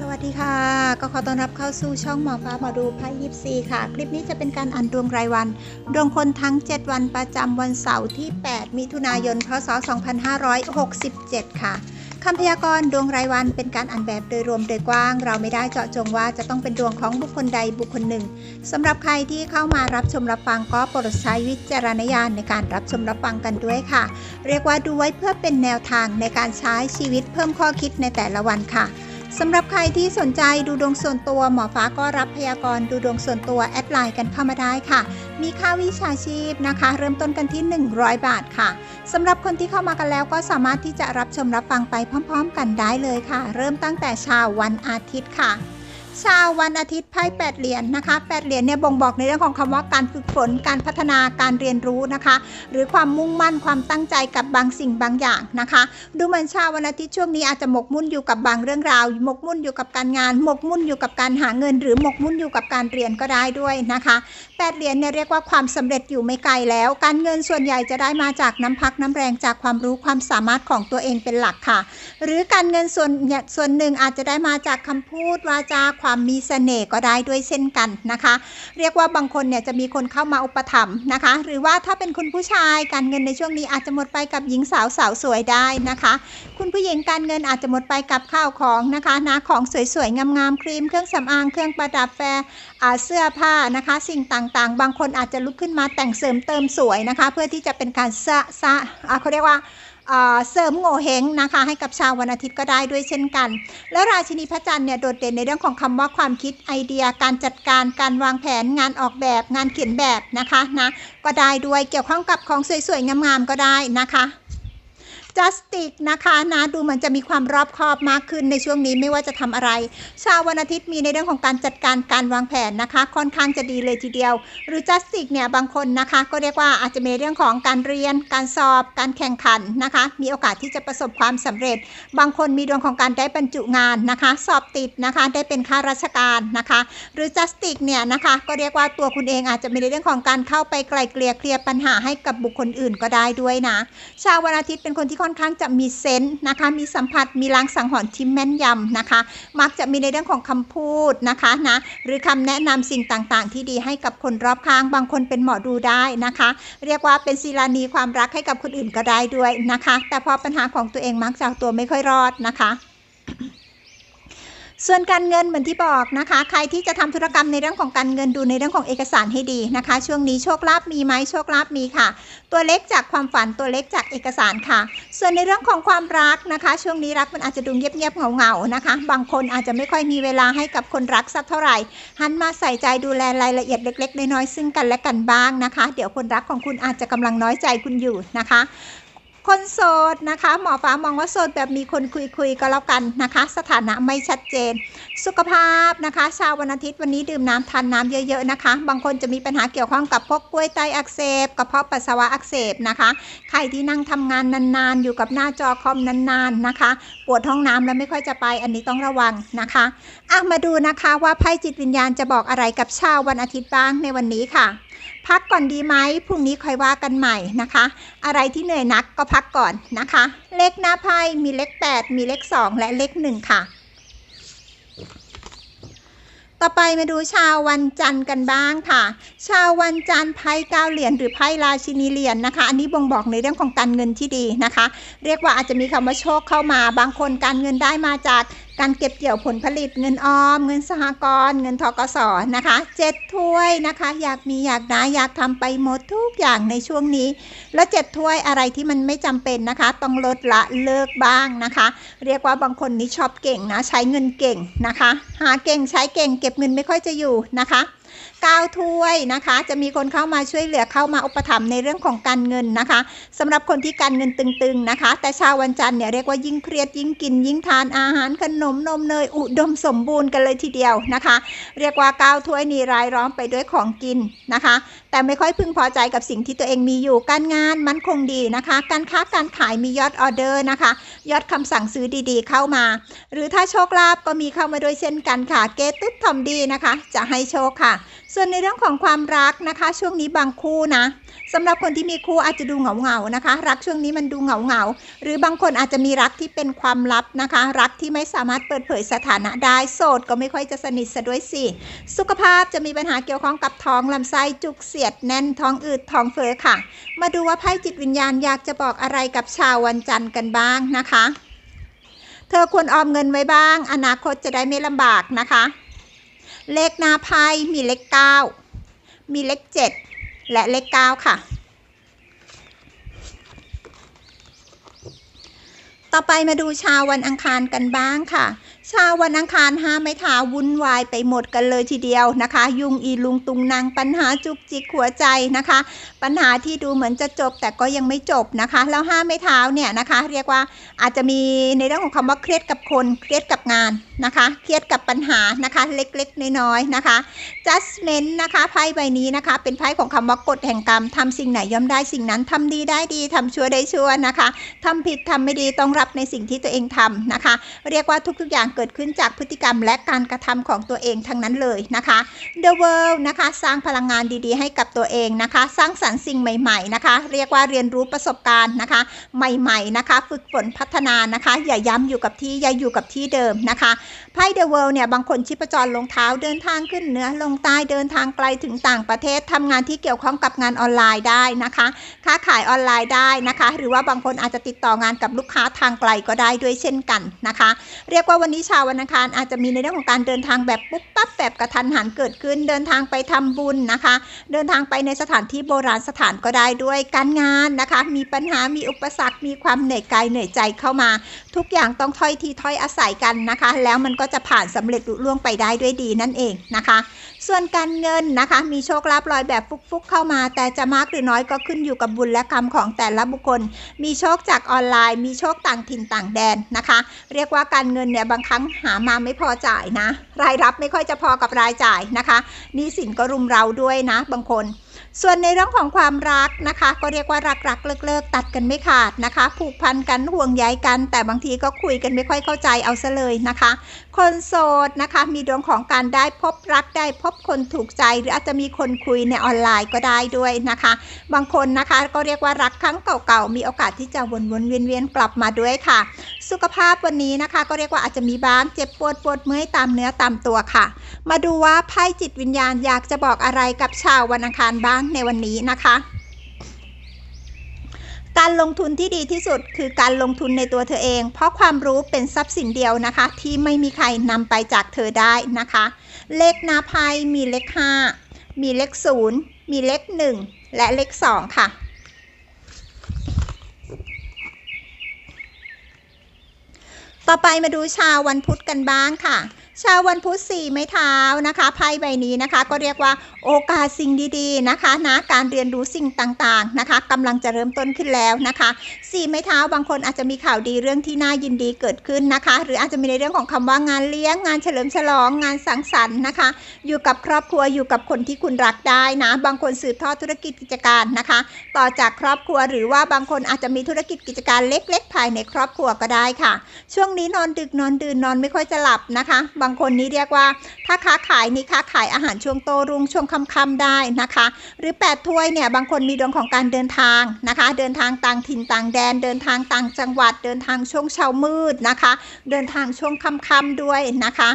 สวัสดีค่ะ ก็ขอต้อนรับเข้าสู่ช่องหมอฟ้าหมอดูไพ่ยิปซีค่ะ คลิปนี้จะเป็นการอ่านดวงรายวัน ดวงคนทั้ง 7 วันประจำวันเสาร์ที่ 8 มิถุนายน พศ 2567 ค่ะคำพยากรณ์ดวงรายวันเป็นการอ่านแบบโดยรวมโดยกว้าง เราไม่ได้เจาะจงว่าจะต้องเป็นดวงของบุคคลใดบุคคลหนึ่งสำหรับใครที่เข้ามารับชมรับฟังก็โปรดใช้วิจารณญาณในการรับชมรับฟังกันด้วยค่ะ เรียกว่าดูไว้เพื่อเป็นแนวทางในการใช้ชีวิตเพิ่มข้อคิดในแต่ละวันค่ะ สำหรับใครที่สนใจดูดวงส่วนตัวหมอฟ้าก็รับพยากรณ์ดูดวงส่วนตัวแอดไลน์กันเข้ามาได้ค่ะ มีค่าวิชาชีพนะคะ เริ่มต้นกันที่ 100 บาทค่ะสำหรับคนที่เข้ามากันแล้วก็สามารถที่จะรับชมรับฟังไปพร้อม ๆ กันได้เลยค่ะ เริ่มตั้งแต่เช้าวันอาทิตย์ค่ะ ชาววันอาทิตย์ไพ่แปดเหรียญนะคะแปดเหรียญเนี่ยบ่งบอกในเรื่องของคำว่าการฝึกฝนการพัฒนาการเรียนรู้นะคะ หรือความมุ่งมั่นความตั้งใจกับบางสิ่งบางอย่างนะคะ ดูเหมือนชาววันอาทิตย์ช่วงนี้อาจจะหมกมุ่นอยู่กับบางเรื่องราว หมกมุ่นอยู่กับการงาน หมกมุ่นอยู่กับการหาเงิน หรือหมกมุ่นอยู่กับการเรียนก็ได้ด้วยนะคะแปดเหรียญเนี่ยเรียกว่าความสำเร็จอยู่ไม่ไกลแล้ว การเงินส่วนใหญ่จะได้มาจากน้ำพักน้ำแรงจากความรู้ความสามารถของตัวเองเป็นหลักค่ะ หรือการเงินส่วนส่วนหนึ่งอาจจะได้มาจากคำพูดวาจาความมีเสน่ห์ก็ได้ด้วยเช่นกันนะคะ เรียกว่าบางคนเนี่ยจะมีคนเข้ามาอุปถัมภ์นะคะ หรือว่าถ้าเป็นคุณผู้ชายการเงินในช่วงนี้อาจจะหมดไปกับหญิงสาวสาวสวยได้นะคะ คุณผู้หญิงการเงินอาจจะหมดไปกับข้าวของนะคะนะของสวยๆงามๆครีมเครื่องสำอางเครื่องประดับแฟร์อ่เสื้อผ้านะคะ สิ่งต่างๆ บางคนอาจจะลุกขึ้นมาแต่งเสริมเติมสวยนะคะ เพื่อที่จะเป็นการสะสะเขาเรียกว่า เสริมโง่เฮงนะคะ ให้กับชาววันอาทิตย์ก็ได้ด้วยเช่นกัน แล้วราชินีพระจันทร์เนี่ยโดดเด่นในเรื่องของคำว่าความคิดไอเดียการจัดการการวางแผนงานออกแบบงานเขียนแบบนะคะนะก็ได้ด้วยเกี่ยวข้องกับของสวยๆงามๆก็ได้นะคะ จัสติกนะคะนะดูเหมือนจะมีความรอบคอบมากขึ้นในช่วงนี้ไม่ว่าจะทำอะไร ชาววันอาทิตย์มีในเรื่องของการจัดการการวางแผนนะคะ ค่อนข้างจะดีเลยทีเดียว หรือจัสติกเนี่ยบางคนนะคะ ก็เรียกว่าอาจจะมีเรื่องของการเรียน การสอบ การแข่งขันนะคะ มีโอกาสที่จะประสบความสำเร็จ บางคนมีดวงของการได้บรรจุงานนะคะ สอบติดนะคะได้เป็นข้าราชการนะคะ หรือจัสติกเนี่ยนะคะ ก็เรียกว่าตัวคุณเองอาจจะมีในเรื่องของการเข้าไปไกลเกลี่ยเคลียร์ปัญหาให้กับบุคคลอื่นก็ได้ด้วยนะ ชาววันอาทิตย์เป็นคนที่ค่อนข้างจะมีเซนต์นะคะ มีสัมผัส มีลางสังหรณ์ที่แม่นยำนะคะ มักจะมีในเรื่องของคำพูดนะคะนะ หรือคำแนะนำสิ่งต่างๆ ที่ดีให้กับคนรอบข้าง บางคนเป็นหมอดูได้นะคะ เรียกว่าเป็นศิลานีความรักให้กับคนอื่นก็ได้ด้วยนะคะ แต่พอปัญหาของตัวเองมักจะตัวไม่ค่อยรอดนะคะ ส่วนการเงินเหมือนที่บอกนะคะ ใครที่จะทำธุรกรรมในเรื่องของการเงินดูในเรื่องของเอกสารให้ดีนะคะ ช่วงนี้โชคลาภมีไหมโชคลาภมีค่ะ ตัวเล็กจากความฝันตัวเล็กจากเอกสารค่ะ ส่วนในเรื่องของความรักนะคะ ช่วงนี้รักมันอาจจะดูเงียบๆเหงาๆนะคะ บางคนอาจจะไม่ค่อยมีเวลาให้กับคนรักสักเท่าไหร่หันมาใส่ใจดูแลรายละเอียดเล็ก ๆ น้อยๆซึ่งกันและกันบ้างนะคะ เดี๋ยวคนรักของคุณอาจจะกำลังน้อยใจคุณอยู่นะคะ คนโสดนะคะ หมอฟ้ามองว่าโสดแบบมีคนคุยๆก็แล้วกันนะคะ สถานะไม่ชัดเจน สุขภาพนะคะ ชาววันอาทิตย์วันนี้ดื่มน้ำทานน้ำเยอะๆนะคะ บางคนจะมีปัญหาเกี่ยวข้องกับพวกกล้วยไตอักเสบกระเพาะปัสสาวะอักเสบนะคะ ใครที่นั่งทำงานนานๆ อยู่กับหน้าจอคอมนานๆนะคะ ปวดห้องน้ำแล้วไม่ค่อยจะไปอันนี้ต้องระวังนะคะอะมาดูนะคะว่าไพ่จิตวิญญาณจะบอกอะไรกับชาววันอาทิตย์บ้างในวันนี้ค่ะ พักก่อนดีไหมพรุ่งนี้ค่อยว่ากันใหม่นะคะ อะไรที่เหนื่อยนักก็พักก่อนนะคะ เลขหน้าไพ่มีเลข 8 มีเลข 2 และเลข 1 ค่ะ ต่อไปมาดูชาววันจันทร์กันบ้างค่ะ ชาววันจันทร์ไพ่เก้าเหรียญหรือไพ่ราชินีเหรียญนะคะ อันนี้บ่งบอกในเรื่องของการเงินที่ดีนะคะ เรียกว่าอาจจะมีคำว่าโชคเข้ามา บางคนการเงินได้มาจาก การเก็บเกี่ยวผลผลิตเงินออม เงินสหกรณ์เงินทกศนะคะเจ็ดถ้วยนะคะ อยากมีอยากได้อยากทำไปหมดทุกอย่างในช่วงนี้ แล้วเจ็ดถ้วยอะไรที่มันไม่จำเป็นนะคะ ต้องลดละเลิกบ้างนะคะ เรียกว่าบางคนนี่ชอบเก่งนะใช้เงินเก่งนะคะ หาเก่งใช้เก่ง เก็บเงินไม่ค่อยจะอยู่นะคะ เก้าถ้วยนะคะ จะมีคนเข้ามาช่วยเหลือเข้ามาอุปถัมภ์ในเรื่องของการเงินนะคะสำหรับคนที่การเงินตึงๆนะคะ แต่ชาววันจันทร์เนี่ยเรียกว่ายิ่งเครียดยิ่งกิน ยิ่งทานอาหารขนมนมเนยอุดมสมบูรณ์กันเลยทีเดียวนะคะ เรียกว่าเก้าถ้วยนี่รายล้อมไปด้วยของกินนะคะ แต่ไม่ค่อยพึงพอใจกับสิ่งที่ตัวเองมีอยู่การงานมั่นคงดีนะคะ การค้าการขายมียอดออเดอร์นะคะ ยอดคำสั่งซื้อดีๆ เข้ามา หรือถ้าโชคลาภก็มีเข้ามาด้วยเช่นกันค่ะ เกตุดทอมดีนะคะ จะให้โชคค่ะส่วนในเรื่องของความรักนะคะ ช่วงนี้บางคู่นะสำหรับคนที่มีคู่อาจจะดูเหงาๆนะคะ รักช่วงนี้มันดูเหงาๆหรือบางคนอาจจะมีรักที่เป็นความลับนะคะ รักที่ไม่สามารถเปิดเผยสถานะได้โสดก็ไม่ค่อยจะสนิทซะด้วยสิ สุขภาพจะมีปัญหาเกี่ยวข้องกับท้องลำไส้จุกเสียดแน่นท้องอืดท้องเฟ้อค่ะ มาดูว่าไพ่จิตวิญญาณอยากจะบอกอะไรกับชาววันจันทร์กันบ้างนะคะ เธอควรออมเงินไว้บ้าง อนาคตจะได้ไม่ลำบากนะคะ เลขหน้าไพ่มีเลข9มีเลข7และเลข9ค่ะ ต่อไปมาดูชาววันอังคารกันบ้างค่ะ ชาววันอังคารห้าไม่ท้าวุ่นวายไปหมดกันเลยทีเดียวนะคะ ยุงอีลุงตุงนางปัญหาจุกจิกหัวใจนะคะ ปัญหาที่ดูเหมือนจะจบแต่ก็ยังไม่จบนะคะ แล้วห้ามไม่เท้าเนี่ยนะคะ เรียกว่าอาจจะมีในเรื่องของคำว่าเครียดกับคนเครียดกับงานนะคะ เครียดกับปัญหานะคะ เล็กๆ น้อยๆนะคะ judgment นะคะไพ่ใบนี้นะคะ เป็นไพ่ของคำว่ากฎแห่งกรรมทำสิ่งไหนย่อมได้สิ่งนั้นทำดีได้ดีทำชั่วได้ชั่วนะคะทำผิดทำไม่ดีต้องรับในสิ่งที่ตัวเองทำนะคะ เรียกว่าทุกๆอย่างเกิดขึ้นจากพฤติกรรมและการกระทำของตัวเองทั้งนั้นเลยนะคะ The World นะคะ สร้างพลังงานดีๆ ให้กับตัวเองนะคะ สร้างสรรค์สิ่งใหม่ๆนะคะ เรียกว่าเรียนรู้ประสบการณ์นะคะ ใหม่ๆนะคะ ฝึกฝนพัฒนานะคะ อย่าย้ำอยู่กับที่อย่าอยู่กับที่เดิมนะคะ ไพ่ The World เนี่ยบางคนชิปจรลงเท้าเดินทางขึ้นเหนือลงใต้เดินทางไกลถึงต่างประเทศทำงานที่เกี่ยวข้องกับงานออนไลน์ได้นะคะ ค้าขายออนไลน์ได้นะคะ หรือว่าบางคนอาจจะติดต่องานกับลูกค้าทางไกลก็ได้ด้วยเช่นกันนะคะ เรียกว่าวันนี้ชาววันอังคารอาจจะมีในเรื่องของการเดินทางแบบปุ๊บปั๊บแบบกระทันหันเกิดขึ้น เดินทางไปทำบุญนะคะ เดินทางไปในสถานที่โบราณสถานก็ได้ด้วยการงานนะคะ มีปัญหามีอุปสรรคมีความเหนื่อยกายเหนื่อยใจเข้ามา ทุกอย่างต้องถ้อยทีถ้อยอาศัยกันนะคะ แล้วมันก็จะผ่านสำเร็จลุล่วงไปได้ด้วยดีนั่นเองนะคะ ส่วนการเงินนะคะมีโชคลาภลอยแบบฟุกๆเข้ามา แต่จะมากหรือน้อยก็ขึ้นอยู่กับบุญและกรรมของแต่ละบุคคล มีโชคจากออนไลน์ มีโชคต่างถิ่นต่างแดนนะคะ เรียกว่าการเงินเนี่ยบางครั้งหามาไม่พอจ่ายนะ รายรับไม่ค่อยจะพอกับรายจ่ายนะคะนี้สินก็รุมเราด้วยนะ บางคน ส่วนในเรื่องของความรักนะคะ ก็เรียกว่ารักรักเลิกเลิกตัดกันไม่ขาดนะคะ ผูกพันกันห่วงใยกัน แต่บางทีก็คุยกันไม่ค่อยเข้าใจเอาซะเลยนะคะ คนโสดนะคะ มีดวงของการได้พบรักได้พบคนถูกใจ หรืออาจจะมีคนคุยในออนไลน์ก็ได้ด้วยนะคะ บางคนนะคะก็เรียกว่ารักครั้งเก่าๆมีโอกาสที่จะวนๆเวียนๆกลับมาด้วยค่ะ สุขภาพวันนี้นะคะ ก็เรียกว่าอาจจะมีบ้างเจ็บปวดปวดเมื่อยตามเนื้อตามตัวค่ะ มาดูว่าไพ่จิตวิญญาณอยากจะบอกอะไรกับชาววันอังคารบ้างในวันนี้นะคะ การลงทุนที่ดีที่สุดคือการลงทุนในตัวเธอเอง เพราะความรู้เป็นทรัพย์สินเดียวนะคะ ที่ไม่มีใครนำไปจากเธอได้นะคะ เลขนาไพ่มีเลข 5 มีเลข 0 มีเลข 1 และเลข 2 ค่ะต่อไปมาดูชาววันพุธกันบ้างค่ะ ชาววันพุธสี่ไม้เท้านะคะไพ่ใบนี้นะคะก็เรียกว่าโอกาสสิ่งดีๆนะคะนะการเรียนรู้สิ่งต่างๆนะคะกำลังจะเริ่มต้นขึ้นแล้วนะคะสี่ไม้เท้าบางคนอาจจะมีข่าวดีเรื่องที่น่ายินดีเกิดขึ้นนะคะ หรืออาจจะมีในเรื่องของคำว่างานเลี้ยงงานเฉลิมฉลองงานสังสรรค์นะคะ อยู่กับครอบครัวอยู่กับคนที่คุณรักได้นะ บางคนสืบทอดธุรกิจกิจการนะคะ ต่อจากครอบครัวหรือว่าบางคนอาจจะมีธุรกิจกิจการเล็ก ๆ ภายในครอบครัวก็ได้ค่ะ ช่วงนี้นอนดึกนอนดื่นนอนไม่ค่อยจะหลับนะคะางคนนี้เรียกว่า ถ้าค้าขายนี่ค้าขายอาหารช่วงโตรุ่งช่วงค่ำๆได้นะคะ หรือ 8 ถ้วยเนี่ยบางคนมีดวงของการเดินทางนะคะ เดินทางต่างถิ่นต่างแดน เดินทางต่างจังหวัด เดินทางช่วงเช้ามืดนะคะ เดินทางช่วงค่ำๆด้วยนะคะ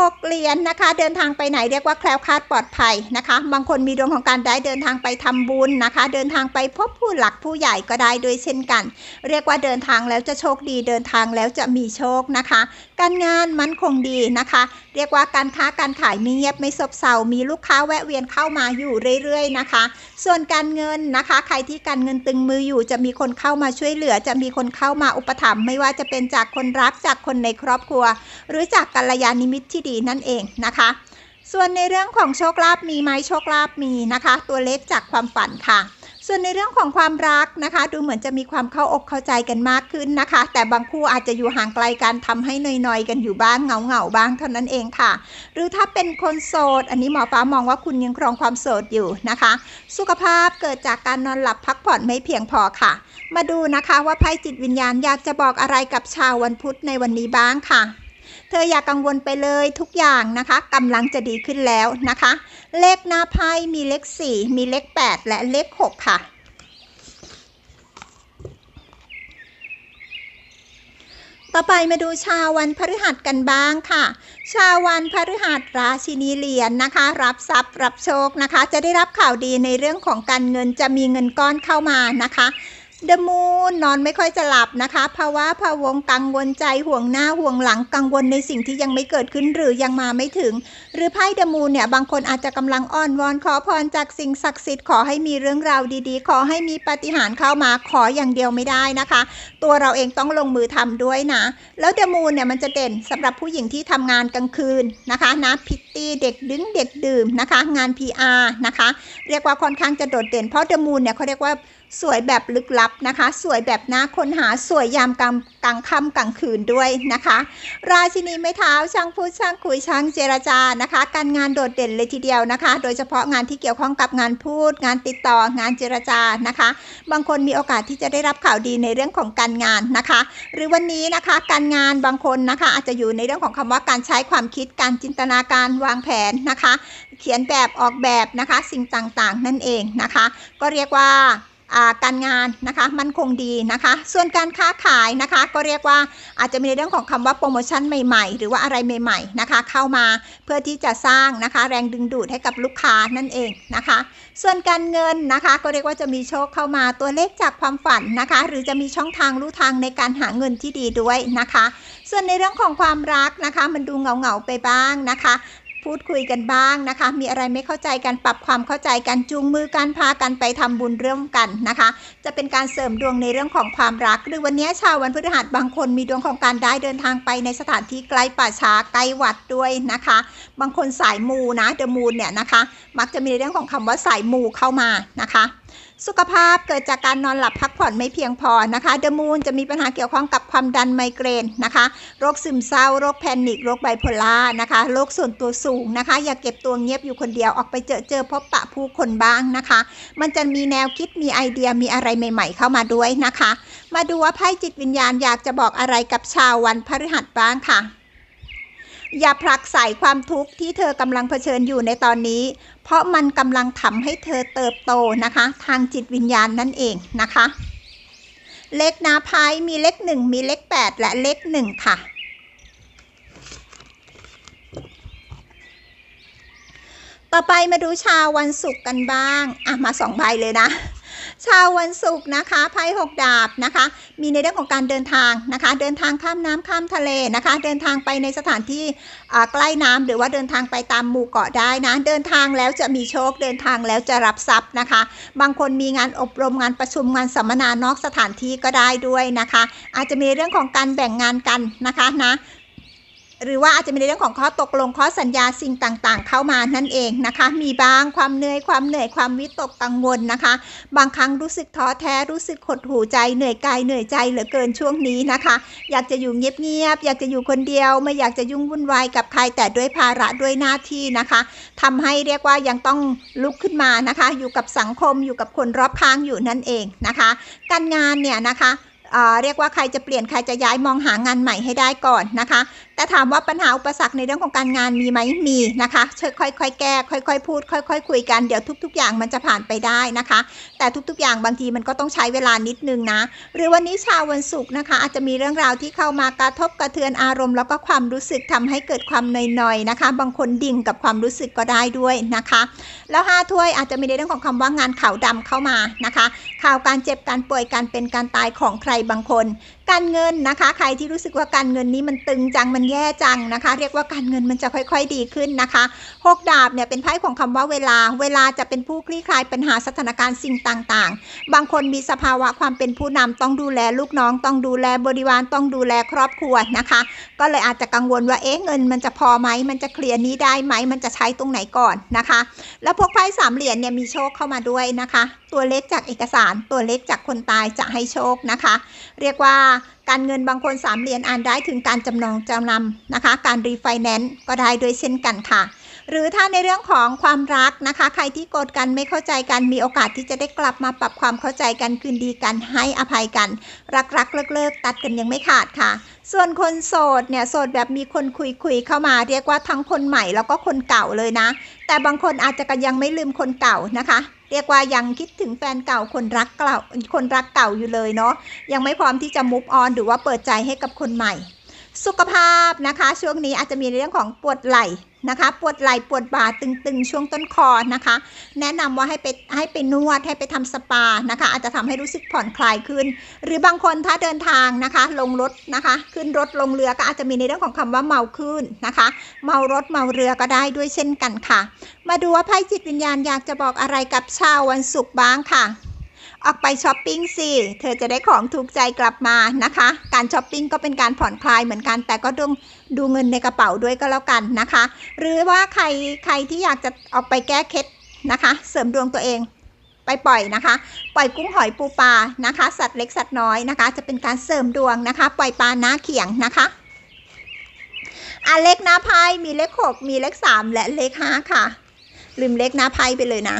หกเหรียญนะคะ เดินทางไปไหนเรียกว่าแคล้วคลาดปลอดภัยนะคะ บางคนมีดวงของการได้เดินทางไปทำบุญนะคะ เดินทางไปพบผู้หลักผู้ใหญ่ก็ได้ด้วยเช่นกัน เรียกว่าเดินทางแล้วจะโชคดีเดินทางแล้วจะมีโชคนะคะการงานมันคงดีนะคะ เรียกว่าการค้าการขายม่เงียบไม่ซบเซา มีลูกค้าแวะเวียนเข้ามาอยู่เรื่อยๆนะคะ ส่วนการเงินนะคะ ใครที่การเงินตึงมืออยู่ จะมีคนเข้ามาช่วยเหลือ จะมีคนเข้ามาอุปถัมภ์ไม่ว่าจะเป็นจากคนรักจากคนในครอบครัว หรือจากกัลยาณมิตรที่ดีนั่นเองนะคะส่วนในเรื่องของโชคลาภมีไหมโชคลาภมีนะคะ ตัวเลขจากความฝันค่ะ ส่วนในเรื่องของความรักนะคะ ดูเหมือนจะมีความเข้าอกเข้าใจกันมากขึ้นนะคะ แต่บางคู่อาจจะอยู่ห่างไกลกันทำให้นอยๆ กันอยู่บ้างเหงาๆบ้างเท่านั้นเองค่ะ หรือถ้าเป็นคนโสด อันนี้หมอฟ้ามองว่าคุณยังครองความโสดอยู่นะคะ สุขภาพเกิดจากการนอนหลับพักผ่อนไม่เพียงพอค่ะ มาดูนะคะว่าไพ่จิตวิญญาณอยากจะบอกอะไรกับชาววันพุธในวันนี้บ้างค่ะ เธออย่ากังวลไปเลยทุกอย่างนะคะกำลังจะดีขึ้นแล้วนะคะ เลขหน้าไพ่มีเลข 4 มีเลข 8 และเลข 6 ค่ะต่อไปมาดูชาววันพฤหัสกันบ้างค่ะ ชาววันพฤหัสราชินีเหรียญนะคะ รับทรัพย์รับโชคนะคะ จะได้รับข่าวดีในเรื่องของการเงินจะมีเงินก้อนเข้ามานะคะ เดมูนนอนไม่ค่อยจะหลับนะคะภาวะพะวงกังวลใจห่วงหน้าห่วงหลังกังวลในสิ่งที่ยังไม่เกิดขึ้นหรือยังมาไม่ถึง หรือไพ่เดมูนเนี่ยบางคนอาจจะกำลังอ้อนวอนขอพรจากสิ่งศักดิ์สิทธิ์ขอให้มีเรื่องราวดีๆ ขอให้มีปาฏิหาริย์เข้ามาขออย่างเดียวไม่ได้นะคะ ตัวเราเองต้องลงมือทำด้วยนะ แล้วเดมูนเนี่ยมันจะเด่นสำหรับผู้หญิงที่ทำงานกลางคืนนะคะนะพิตตี้เด็กดึงเด็กดื่มนะคะ งาน PR นะคะ เรียกว่าค่อนข้างจะโดดเด่นเพราะเดมูนเนี่ยเขาเรียกว่าสวยแบบลึกลับนะคะ สวยแบบน่าค้นหาสวยยามกลางกลางค่ำกลางคืนด้วยนะคะ ราชินีไม้เท้าช่างพูดช่างคุยช่างเจรจานะคะ การงานโดดเด่นเลยทีเดียวนะคะ โดยเฉพาะงานที่เกี่ยวข้องกับงานพูด งานติดต่องานเจรจานะคะ บางคนมีโอกาสที่จะได้รับข่าวดีในเรื่องของการงานนะคะ หรือวันนี้นะคะการงานบางคนนะคะ อาจจะอยู่ในเรื่องของคำว่าการใช้ความคิดการจินตนาการวางแผนนะคะ เขียนแบบออกแบบนะคะ สิ่งต่างๆ นั่นเองนะคะ ก็เรียกว่า การงานนะคะมันคงดีนะคะ ส่วนการค้าขายนะคะ ก็เรียกว่าอาจจะมีในเรื่องของคำว่าโปรโมชั่นใหม่ๆ หรือว่าอะไรใหม่ๆนะคะเข้ามาเพื่อที่จะสร้างนะคะ แรงดึงดูดให้กับลูกค้านั่นเองนะคะ ส่วนการเงินนะคะ ก็เรียกว่าจะมีโชคเข้ามาตัวเลขจากความฝันนะคะ หรือจะมีช่องทางรู้ทางในการหาเงินที่ดีด้วยนะคะ ส่วนในเรื่องของความรักนะคะ มันดูเหงาๆไปบ้างนะคะ พูดคุยกันบ้างนะคะ มีอะไรไม่เข้าใจกันปรับความเข้าใจกันจูงมือกันพากันไปทำบุญร่วมกันนะคะ จะเป็นการเสริมดวงในเรื่องของความรัก หรือวันนี้ชาววันพฤหัสบางคนมีดวงของการได้เดินทางไปในสถานที่ไกลป่าช้าไกลวัดด้วยนะคะ บางคนสายมูนะเดอะมูนเนี่ยนะคะ มักจะมีในเรื่องของคำว่าสายมูเข้ามานะคะ สุขภาพเกิดจากการนอนหลับพักผ่อนไม่เพียงพอนะคะเดมูนจะมีปัญหาเกี่ยวข้องกับความดันไมเกรนนะคะ โรคซึมเศร้า โรคแพนิคโรคไบโพล่านะคะโรคส่วนตัวสูงนะคะ อย่าเก็บตัวเงียบอยู่คนเดียวออกไปเจอเจอพบปะผู้คนบ้างนะคะ มันจะมีแนวคิดมีไอเดียมีอะไรใหม่ ๆ เข้ามาด้วยนะคะ มาดูว่าไพ่จิตวิญญาณอยากจะบอกอะไรกับชาววันพฤหัสบ้างค่ะ อย่าผลักใส่ความทุกข์ที่เธอกำลังเผชิญอยู่ในตอนนี้ เพราะมันกำลังทำให้เธอเติบโตนะคะ ทางจิตวิญญาณนั่นเองนะคะ เลขนาพายมีเลขหนึ่งมีเลขแปดและเลขหนึ่งค่ะ ต่อไปมาดูชาววันศุกร์กันบ้าง อะ มาสองใบเลยนะ ชาววันศุกร์นะคะไพ่หกดาบนะคะ มีในเรื่องของการเดินทางนะคะ เดินทางข้ามน้ำข้ามทะเลนะคะ เดินทางไปในสถานที่ใกล้น้ำหรือว่าเดินทางไปตามหมู่เกาะได้นะ เดินทางแล้วจะมีโชค เดินทางแล้วจะรับทรัพย์นะคะ บางคนมีงานอบรมงานประชุมงานสัมมนานอกสถานที่ก็ได้ด้วยนะคะ อาจจะมีเรื่องของการแบ่งงานกันนะคะนะ หรือว่าอาจจะมีในเรื่องของข้อตกลงข้อสัญญาสิ่งต่างๆ เข้ามานั่นเองนะคะ มีบ้างความเหนื่อยความเหนื่อยความวิตกกังวลนะคะ บางครั้งรู้สึกท้อแท้รู้สึกหดหูใจเหนื่อยกายเหนื่อยใจเหลือเกินช่วงนี้นะคะ อยากจะอยู่เงียบๆอยากจะอยู่คนเดียว ไม่อยากจะยุ่งวุ่นวายกับใครแต่ด้วยภาระด้วยหน้าที่นะคะทำให้เรียกว่ายังต้องลุกขึ้นมานะคะ อยู่กับสังคมอยู่กับคนรอบข้างอยู่นั่นเองนะคะ การงานเนี่ยนะคะเรียกว่าใครจะเปลี่ยนใครจะย้ายมองหางานใหม่ให้ได้ก่อนนะคะ แต่ถามว่าปัญหาอุปสรรคในเรื่องของการงานมีไหมมีนะคะค่อยๆแก้ค่อย ๆ พูด ค่อย ๆ คุยกันเดี๋ยวทุก ๆ อย่างมันจะผ่านไปได้นะคะ แต่ทุกๆ อย่างบางทีมันก็ต้องใช้เวลานิดนึงนะ หรือวันนี้ชาววันศุกร์นะคะ อาจจะมีเรื่องราวที่เข้ามากระทบกระเทือนอารมณ์แล้วก็ความรู้สึกทำให้เกิดความหน่อยๆนะคะ บางคนดิ่งกับความรู้สึกก็ได้ด้วยนะคะ แล้วห้าถ้วยอาจจะมีในเรื่องของคำว่างานข่าวดำเข้ามานะคะ ข่าวการเจ็บการป่วยการเป็นการตายของใครบางคนการเงินนะคะ ใครที่รู้สึกว่าการเงินนี้มันตึงจังมันแย่จังนะคะ เรียกว่าการเงินมันจะค่อยๆดีขึ้นนะคะหกดาบเนี่ยเป็นไพ่ของคำว่าเวลา เวลาจะเป็นผู้คลี่คลายปัญหาสถานการณ์สิ่งต่างๆ บางคนมีสภาวะความเป็นผู้นำต้องดูแลลูกน้อง ต้องดูแลบริวารต้องดูแลครอบครัวนะคะ ก็เลยอาจจะกังวลว่าเอ๊ะเงินมันจะพอไหมมันจะเคลียร์นี้ได้ไหมมันจะใช้ตรงไหนก่อนนะคะ แล้วพวกไพ่สามเหรียญเนี่ยมีโชคเข้ามาด้วยนะคะ ตัวเลขจากเอกสารตัวเลขจากคนตายจะให้โชคนะคะ เรียกว่าการเงินบางคนสามเหรียญอ่านได้ถึงการจำนองจำนำนะคะ การรีไฟแนนซ์ก็ได้ด้วยเช่นกันค่ะ หรือถ้าในเรื่องของความรักนะคะ ใครที่โกรธกันไม่เข้าใจกันมีโอกาสที่จะได้กลับมาปรับความเข้าใจกันคืนดีกันให้อภัยกัน รักรักเลิกเลิกตัดกันยังไม่ขาดค่ะ ส่วนคนโสดเนี่ยโสดแบบมีคนคุยคุยเข้ามาเรียกว่าทั้งคนใหม่แล้วก็คนเก่าเลยนะ แต่บางคนอาจจะกันยังไม่ลืมคนเก่านะคะ เรียกว่ายังคิดถึงแฟนเก่าคนรักเก่าคนรักเก่าอยู่เลยเนาะยังไม่พร้อมที่จะมุฟออนหรือว่าเปิดใจให้กับคนใหม่ สุขภาพนะคะ ช่วงนี้อาจจะมีเรื่องของปวดไหล่นะคะ ปวดไหล่ปวดบ่าตึงๆ ช่วงต้นคอนะคะ แนะนำว่าให้ไปให้ไปนวดให้ไปทำสปานะคะ อาจจะทำให้รู้สึกผ่อนคลายขึ้น หรือบางคนถ้าเดินทางนะคะ ลงรถนะคะ ขึ้นรถลงเรือก็อาจจะมีในเรื่องของคำว่าเมาขึ้นนะคะ เมารถเมาเรือก็ได้ด้วยเช่นกันค่ะ มาดูว่าไพ่จิตวิญญาณอยากจะบอกอะไรกับชาววันศุกร์บ้างค่ะ ออกไปช้อปปิ้งสิ เธอจะได้ของถูกใจกลับมานะคะ การช้อปปิ้งก็เป็นการผ่อนคลายเหมือนกัน แต่ก็ต้องดูเงินในกระเป๋าด้วยก็แล้วกันนะคะ หรือว่าใครใครที่อยากจะออกไปแก้เคล็ดนะคะ เสริมดวงตัวเองไปปล่อยนะคะ ปล่อยกุ้งหอยปูปลานะคะ สัตว์เล็กสัตว์น้อยนะคะ จะเป็นการเสริมดวงนะคะ ปล่อยปลาหน้าเขียงนะคะอะเลขหน้าไพ่มีเลขหกมีเลขสามและเลขห้าค่ะ ลืมเลขหน้าไพ่ไปเลยนะ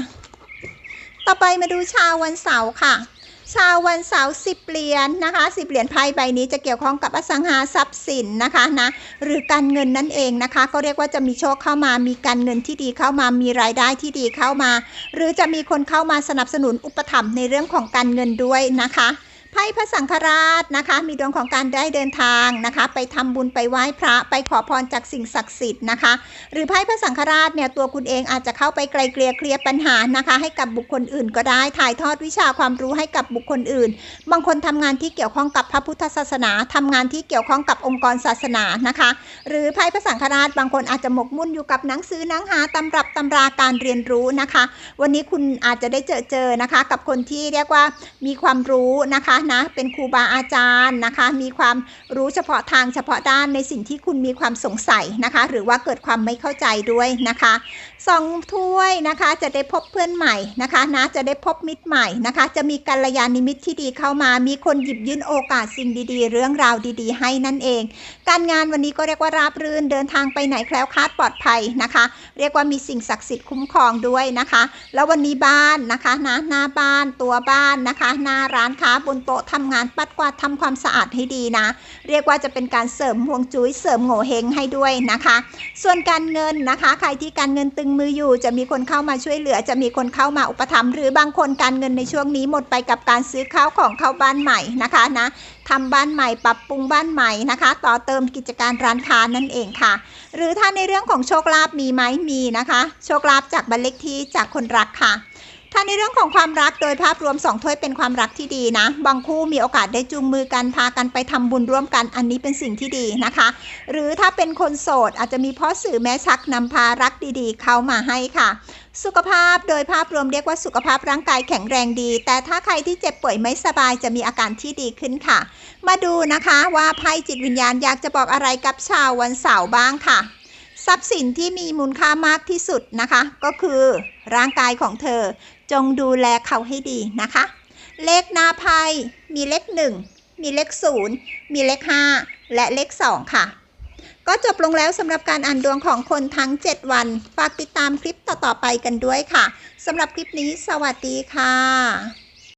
ต่อไปมาดูชาววันเสาร์ค่ะ ชาววันเสาร์สิบเหรียญนะคะสิบเหรียญไพ่ใบนี้จะเกี่ยวข้องกับอสังหาทรัพย์สินนะคะนะหรือการเงินนั่นเองนะคะ ก็เรียกว่าจะมีโชคเข้ามามีการเงินที่ดีเข้ามามีรายได้ที่ดีเข้ามา หรือจะมีคนเข้ามาสนับสนุนอุปถัมภ์ในเรื่องของการเงินด้วยนะคะ ไพ่พระสังฆราชนะคะ มีดวงของการได้เดินทางนะคะ ไปทำบุญไปไหว้พระไปขอพรจากสิ่งศักดิ์สิทธิ์นะคะ หรือไพ่พระสังฆราชเนี่ยตัวคุณเองอาจจะเข้าไปไกลเกลี่ยเคลียร์ปัญหานะคะ ให้กับบุคคลอื่นก็ได้ถ่ายทอดวิชาความรู้ให้กับบุคคลอื่น บางคนทำงานที่เกี่ยวข้องกับพระพุทธศาสนาทำงานที่เกี่ยวข้องกับองค์กรศาสนานะคะ หรือไพ่พระสังฆราชบางคนอาจจะหมกมุ่นอยู่กับหนังสือหนังหาตำรับตำราการเรียนรู้นะคะ วันนี้คุณอาจจะได้เจอเจอนะคะ กับคนที่เรียกว่ามีความรู้นะคะนะเป็นครูบาอาจารย์นะคะ มีความรู้เฉพาะทางเฉพาะด้านในสิ่งที่คุณมีความสงสัยนะคะ หรือว่าเกิดความไม่เข้าใจด้วยนะคะสองถ้วยนะคะจะได้พบเพื่อนใหม่นะคะนะจะได้พบมิตรใหม่นะคะ จะมีกัลยาณมิตรที่ดีเข้ามา มีคนหยิบยื่นโอกาสสิ่งดีๆ เรื่องราวดีๆ ให้นั่นเอง การงานวันนี้ก็เรียกว่าราบรื่นเดินทางไปไหนแคล้วคลาดปลอดภัยนะคะ เรียกว่ามีสิ่งศักดิ์สิทธิ์คุ้มครองด้วยนะคะ แล้ววันนี้บ้านนะคะนะหน้าบ้านตัวบ้านนะคะ หน้าร้านค้าบนโต๊ะทำงานปัดกวาดทำความสะอาดให้ดีนะ เรียกว่าจะเป็นการเสริมห่วงจุ้ยเสริมโง่เฮงให้ด้วยนะคะ ส่วนการเงินนะคะ ใครที่การเงินตึงมืออยู่ จะมีคนเข้ามาช่วยเหลือ จะมีคนเข้ามาอุปถัมภ์หรือบางคนการเงินในช่วงนี้หมดไปกับการซื้อข้าวของเข้าบ้านใหม่นะคะนะทำบ้านใหม่ปรับปรุงบ้านใหม่นะคะ ต่อเติมกิจการร้านค้านั่นเองค่ะ หรือถ้าในเรื่องของโชคลาภมีไหมมีนะคะ โชคลาภจากบัลเล็กที่จากคนรักค่ะ ถ้าในเรื่องของความรักโดยภาพรวมสองถ้วยเป็นความรักที่ดีนะ บางคู่มีโอกาสได้จูงมือกันพากันไปทำบุญร่วมกันอันนี้เป็นสิ่งที่ดีนะคะ หรือถ้าเป็นคนโสดอาจจะมีพ่อสื่อแม่ชักนำพารักดีๆ เข้ามาให้ค่ะ สุขภาพโดยภาพรวมเรียกว่าสุขภาพร่างกายแข็งแรงดี แต่ถ้าใครที่เจ็บป่วยไม่สบายจะมีอาการที่ดีขึ้นค่ะ มาดูนะคะว่าไพ่จิตวิญญาณอยากจะบอกอะไรกับชาววันเสาร์บ้างค่ะทรัพย์สินที่มีมูลค่ามากที่สุดนะคะ ก็คือร่างกายของเธอ จงดูแลเขาให้ดีนะคะ เลขหน้าไพ่มีเลขหนึ่งมีเลขศูนย์มีเลขห้าและเลขสองค่ะ ก็จบลงแล้วสำหรับการอ่านดวงของคนทั้ง 7 วัน ฝากติดตามคลิปต่อๆไปกันด้วยค่ะสำหรับคลิปนี้สวัสดีค่ะ